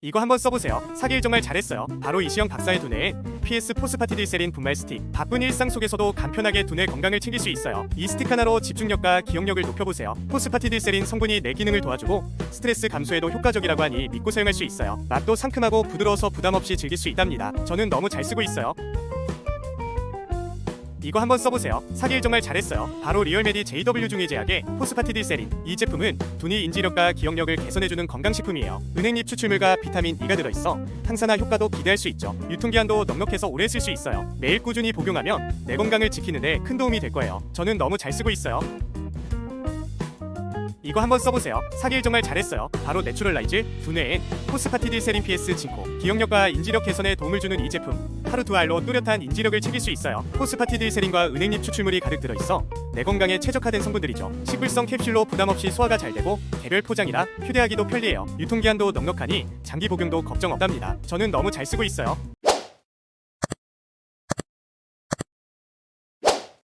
이거 한번 써보세요. 사길 정말 잘했어요. 바로 이시영 박사의 두뇌에 PS 포스파티딜세린 분말 스틱. 바쁜 일상 속에서도 간편하게 두뇌 건강을 챙길 수 있어요. 이 스틱 하나로 집중력과 기억력을 높여보세요. 포스파티딜세린 성분이 뇌 기능을 도와주고 스트레스 감소에도 효과적이라고 하니 믿고 사용할 수 있어요. 맛도 상큼하고 부드러워서 부담 없이 즐길 수 있답니다. 저는 너무 잘 쓰고 있어요. 이거 한번 써보세요. 사길 정말 잘했어요. 바로 리얼메디 JW 중의 제약의 포스파티딜세린. 이 제품은 두뇌 인지력과 기억력을 개선해주는 건강식품이에요. 은행잎 추출물과 비타민 E가 들어있어 항산화 효과도 기대할 수 있죠. 유통기한도 넉넉해서 오래 쓸 수 있어요. 매일 꾸준히 복용하면 내 건강을 지키는데 큰 도움이 될 거예요. 저는 너무 잘 쓰고 있어요. 이거 한번 써보세요. 사길 정말 잘했어요. 바로 내추럴라이즈 두뇌엔 포스파티딜 세린 PS 진코 기억력과 인지력 개선에 도움을 주는 이 제품 하루 두 알로 뚜렷한 인지력을 챙길 수 있어요. 포스파티딜 세린과 은행잎 추출물이 가득 들어있어 내 건강에 최적화된 성분들이죠. 식물성 캡슐로 부담 없이 소화가 잘 되고 개별 포장이라 휴대하기도 편리해요. 유통기한도 넉넉하니 장기 복용도 걱정 없답니다. 저는 너무 잘 쓰고 있어요.